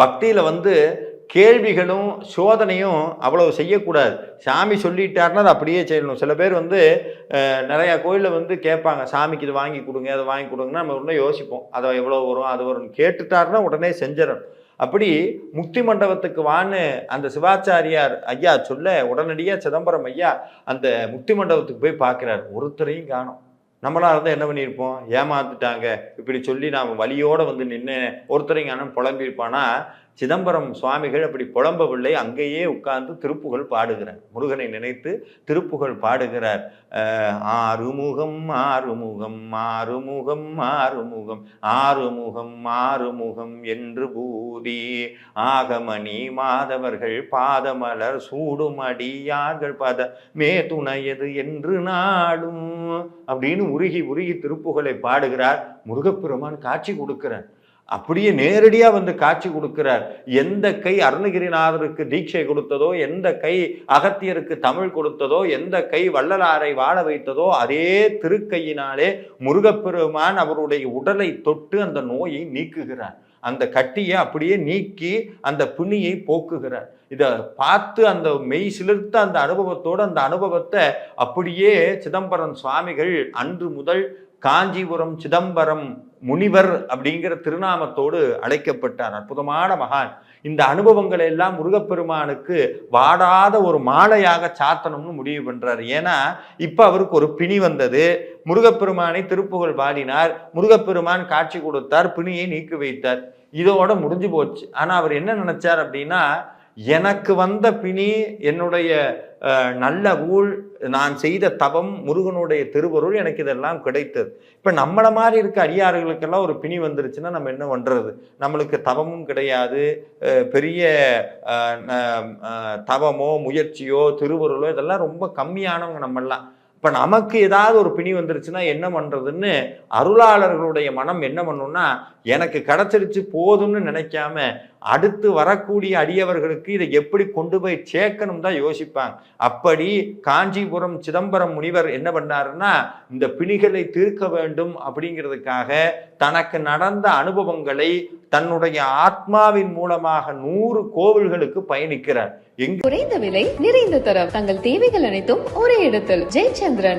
பக்தியில் வந்து கேள்விகளும் சோதனையும் அவ்வளவு செய்யக்கூடாது. சாமி சொல்லிட்டாருன்னா அதை அப்படியே செய்யணும். சில பேர் வந்து நிறையா கோயிலில் வந்து கேட்பாங்க சாமிக்கு இது வாங்கி கொடுங்க அதை வாங்கி கொடுங்கன்னா. நம்ம உடனே யோசிப்போம். அதை எவ்வளோ வரும் அது வரும்னு. கேட்டுட்டாருன்னா உடனே செஞ்சிடணும். அப்படி முக்தி மண்டபத்துக்கு வான்னு அந்த சிவாச்சாரியார் ஐயா சொல்ல உடனடியாக சிதம்பரம் ஐயா அந்த முக்தி மண்டபத்துக்கு போய் பார்க்குறாரு. ஒருத்தரையும் காணோம். நம்மளாக இருந்தால் என்ன பண்ணியிருப்போம்? ஏமாத்துட்டாங்க. இப்படி சொல்லி நாம் வழியோட வந்து நின்று ஒருத்தரைங்க காணும் புலம்பியிருப்பானா சிதம்பரம் சுவாமிகள் அப்படி புலம்பவில்லை. அங்கேயே உட்கார்ந்து திருப்புகழ் பாடுகிறார். முருகனை நினைத்து திருப்புகழ் பாடுகிறார். ஆறுமுகம் ஆறுமுகம் ஆறுமுகம் ஆறுமுகம் ஆறுமுகம் ஆறுமுகம் என்று பூதி. ஆகமணி மாதவர்கள் பாதமலர் சூடும் அடியார்கள் பாத மே துணையது என்று நாடும். அப்படின்னு உருகி உருகி திருப்புகழை பாடுகிறார். முருகப்பெருமான் காட்சி கொடுக்கிறார். அப்படியே நேரடியாக வந்து காட்சி கொடுக்கிறார். எந்த கை அருணகிரிநாதருக்கு தீட்சை கொடுத்ததோ எந்த கை அகத்தியருக்கு தமிழ் கொடுத்ததோ எந்த கை வள்ளலாரை வாழ வைத்ததோ அதே திருக்கையினாலே முருகப்பெருமான் அவருடைய உடலை தொட்டு அந்த நோயை நீக்குகிறார். அந்த கட்டியை அப்படியே நீக்கி அந்த பிணியை போக்குகிறார். இதை பார்த்து அந்த மெய் சிலிர்த்த அந்த அனுபவத்தோடு அந்த அனுபவத்தை அப்படியே சிதம்பரம் சுவாமிகள் அன்று முதல் காஞ்சிபுரம் சிதம்பரம் முனிவர் அப்படிங்கிற திருநாமத்தோடு அழைக்கப்பட்டார். அற்புதமான மகான். இந்த அனுபவங்களை எல்லாம் முருகப்பெருமானுக்கு வாடாத ஒரு மாலையாக சாத்தணும்னு முடிவு பண்றாரு. ஏன்னா இப்ப அவருக்கு ஒரு பிணி வந்தது. முருகப்பெருமானை திருப்புகழ் பாடினார். முருகப்பெருமான் காட்சி கொடுத்தார். பிணியை நீக்கி வைத்தார். இதோட முடிஞ்சு போச்சு. ஆனா அவர் என்ன நினைச்சார் அப்படின்னா எனக்கு வந்த பிணி என்னுடைய நல்ல ஊழ் நான் செய்த தவம் முருகனுடைய திருவருள் எனக்கு இதெல்லாம் கிடைத்தது. இப்போ நம்மளை மாதிரி இருக்க அடியார்களுக்கெல்லாம் ஒரு பிணி வந்துருச்சுன்னா நம்ம என்ன பண்ணுறது நம்மளுக்கு தவமும் கிடையாது. பெரிய தவமோ முயற்சியோ திருவருளோ இதெல்லாம் ரொம்ப கம்மியானவங்க நம்மெல்லாம். இப்போ நமக்கு ஏதாவது ஒரு பிணி வந்துருச்சுன்னா என்ன பண்ணுறதுன்னு அருளாளர்களுடைய மனம் என்ன பண்ணும்னா எனக்கு கிடைச்சிருச்சு போதும்னு நினைக்காம அடுத்து வரக்கூடிய அடியவர்களுக்கு இதை எப்படி கொண்டு போய் சேர்க்கணும் தான் யோசிப்பாங்க. அப்படி காஞ்சிபுரம் சிதம்பரம் முனிவர் என்ன பண்ணாருன்னா இந்த பிணிகளை தீர்க்க வேண்டும் அப்படிங்கிறதுக்காக தனக்கு நடந்த அனுபவங்களை தன்னுடைய ஆத்மாவின் மூலமாக நூறு கோவில்களுக்கு பயணிக்கிறார். குறைந்த விலை நிறைந்த தரம். தங்கள் தேவைகள் அனைத்தும் ஒரே இடத்தில். tendrán